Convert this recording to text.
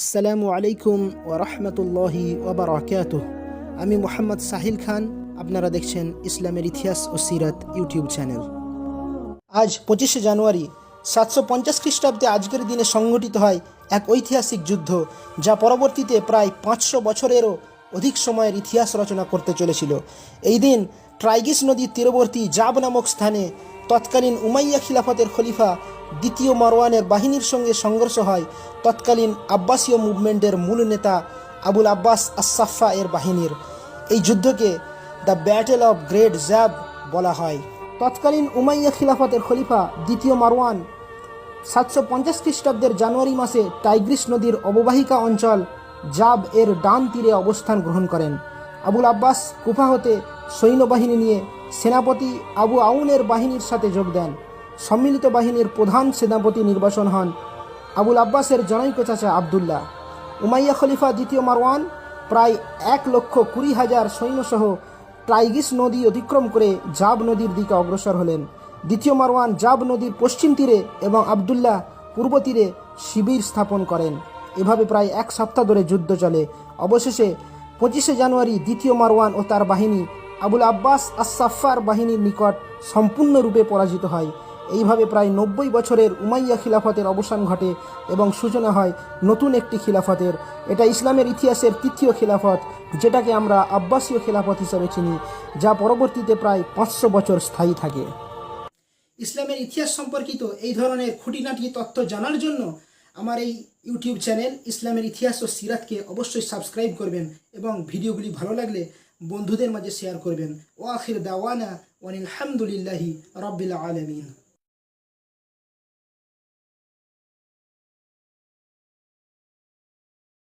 আসসালামু আলাইকুম ওরহমতুল্লাহি ওবরাকাত আমি মোহাম্মদ সাহিল খান, আপনারা দেখছেন ইসলামের ইতিহাস ও সিরাত ইউটিউব চ্যানেল। আজ পঁচিশে জানুয়ারি, সাতশো পঞ্চাশ খ্রিস্টাব্দে আজকের দিনে সংঘটিত হয় এক ঐতিহাসিক যুদ্ধ, যা পরবর্তীতে প্রায় পাঁচশো বছরেরও অধিক সময়ের ইতিহাস রচনা করতে চলেছিল। এই দিন ট্রাইগিস নদীর তীরবর্তী জাব নামক স্থানে তৎকালীন উমাইয়া খিলাফতের খলিফা দ্বিতীয় মারওয়ানের বাহিনীর সঙ্গে সংঘর্ষ হয় তৎকালীন আব্বাসীয় মুভমেন্টের মূল নেতা আবুল আব্বাস আসাফা এর বাহিনীর। এই যুদ্ধকে the battle of great Zab বলা হয়। তৎকালীন উমাইয়া খিলাফতের খলিফা দ্বিতীয় মারওয়ান সাতশো পঞ্চাশ খ্রিস্টাব্দের জানুয়ারি মাসে টাইগ্রিস নদীর অববাহিকা অঞ্চল জাব এর ডান তীরে অবস্থান গ্রহণ করেন। আবুল আব্বাস কুফা হতে সৈন্যবাহিনী নিয়ে সেনাপতি আবু আউনের বাহিনীর সাথে যোগ দেন। সম্মিলিত বাহিনীর প্রধান সেনাপতি নির্বাচন হন। আবুল আব্বাসের জনৈক চাচা আবদুল্লাহ। উমাইয়া খলিফা দ্বিতীয় মারওয়ান, প্রায় এক লক্ষ কুড়ি হাজার সৈন্যসহ টাইগিস নদী অতিক্রম করে জাব নদীর দিকে অগ্রসর হলেন। দ্বিতীয় মারওয়ান জাব নদীর পশ্চিম তীরে এবং আবদুল্লাহ পূর্ব তীরে শিবির স্থাপন করেন। এভাবে প্রায় এক সপ্তাহ ধরে যুদ্ধ চলে। অবশেষে পঁচিশে জানুয়ারি দ্বিতীয় মারওয়ান ও তার বাহিনী আবুল আব্বাস আসাফার বাহিনীর নিকট সম্পূর্ণরূপে পরাজিত হয়। এইভাবে প্রায় নব্বই বছরের উমাইয়া খিলাফতের অবসান ঘটে এবং সূচনা হয় নতুন একটি খিলাফতের। এটা ইসলামের ইতিহাসের তৃতীয় খিলাফত, যেটাকে আমরা আব্বাসীয় খিলাফত হিসেবে চিনি, যা পরবর্তীতে প্রায় পাঁচশো বছর স্থায়ী থাকে। ইসলামের ইতিহাস সম্পর্কিত এই ধরনের খুঁটিনাটি তথ্য জানার জন্য আমার এই ইউটিউব চ্যানেল ইসলামের ইতিহাস ও সিরাতকে অবশ্যই সাবস্ক্রাইব করবেন এবং ভিডিওগুলি ভালো লাগলে বন্ধুদের মাঝে শেয়ার করবেন। ও আখির দাওয়ানা ওয়ানিল হামদুলিল্লাহি রব্বিল আলমিন।